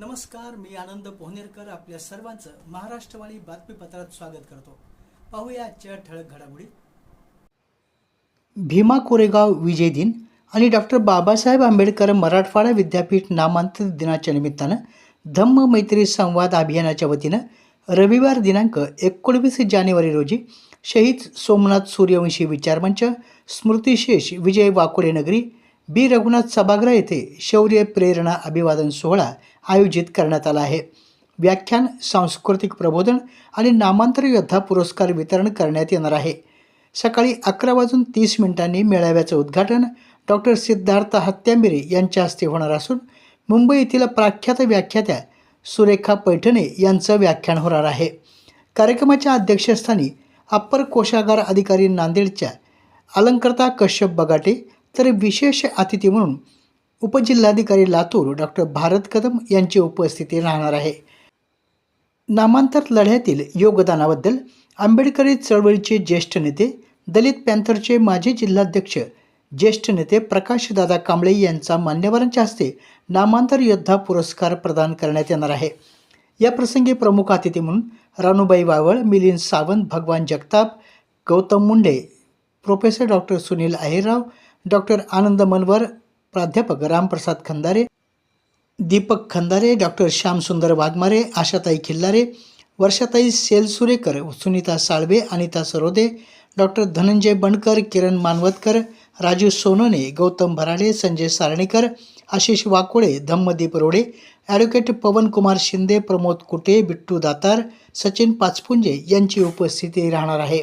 नमस्कार मी आनंद पोहनेरकर आपल्या सर्वांचं महाराष्ट्रवाणी बातमीपत्रात स्वागत करतो. पाहूया आजच्या ठळक घडामोडी. भीमा कोरेगाव विजय दिन आणि डॉक्टर बाबासाहेब आंबेडकर मराठवाडा विद्यापीठ नामांतरित दिनाच्या निमित्तानं धम्म मैत्री संवाद अभियानाच्या वतीनं रविवार दिनांक एकोणवीस जानेवारी रोजी शहीद सोमनाथ सूर्यवंशी विचारमंच स्मृतिशेष विजय वाकोडे नगरी बी. रघुनाथ सभागृह येथे शौर्य प्रेरणा अभिवादन सोहळा आयोजित करण्यात आला आहे. व्याख्यान सांस्कृतिक प्रबोधन आणि नामांतर योद्धा पुरस्कार वितरण करण्यात येणार आहे. सकाळी अकरा वाजून तीस मिनिटांनी मेळाव्याचं उद्घाटन डॉक्टर सिद्धार्थ हत्यामिरे यांच्या हस्ते होणार असून मुंबई येथील प्राख्यात व्याख्यात्या सुरेखा पैठणे यांचं व्याख्यान होणार आहे. कार्यक्रमाच्या अध्यक्षस्थानी अप्पर कोषागार अधिकारी नांदेडच्या अलंकर्ता कश्यप बगाटे तर विशेष अतिथी म्हणून उपजिल्हाधिकारी लातूर डॉक्टर भारत कदम यांची उपस्थिती राहणार आहे. नामांतर लढ्यातील योगदानाबद्दल आंबेडकरी चळवळीचे ज्येष्ठ नेते दलित पॅन्थरचे माजी जिल्हाध्यक्ष ज्येष्ठ नेते प्रकाशदादा कांबळे यांचा मान्यवरांच्या हस्ते नामांतर योद्धा पुरस्कार प्रदान करण्यात येणार आहे. या प्रसंगी प्रमुख अतिथी म्हणून Ranubai Waval Milind Sawant Bhagwan Jagtap Gautam Munde professor doctor Sunil Ahirrao doctor Anand Manwar प्राध्यापक Ramprasad Khandare Deepak Khandare doctor Shyamsundar Waghmare Ashatai Khillare Varshatai Selsurekar Sunita Salve Anita Sarode doctor Dhananjay Bandkar Kiran Manvatkar Raju Sonone Gautam Bharade Sanjay Saranekar Ashish Wakole Dhammadeep Rode advocate Pawankumar Shinde Pramod Kute Bittu Datar Sachin Pachpunje यांची उपस्थिती राहणार आहे.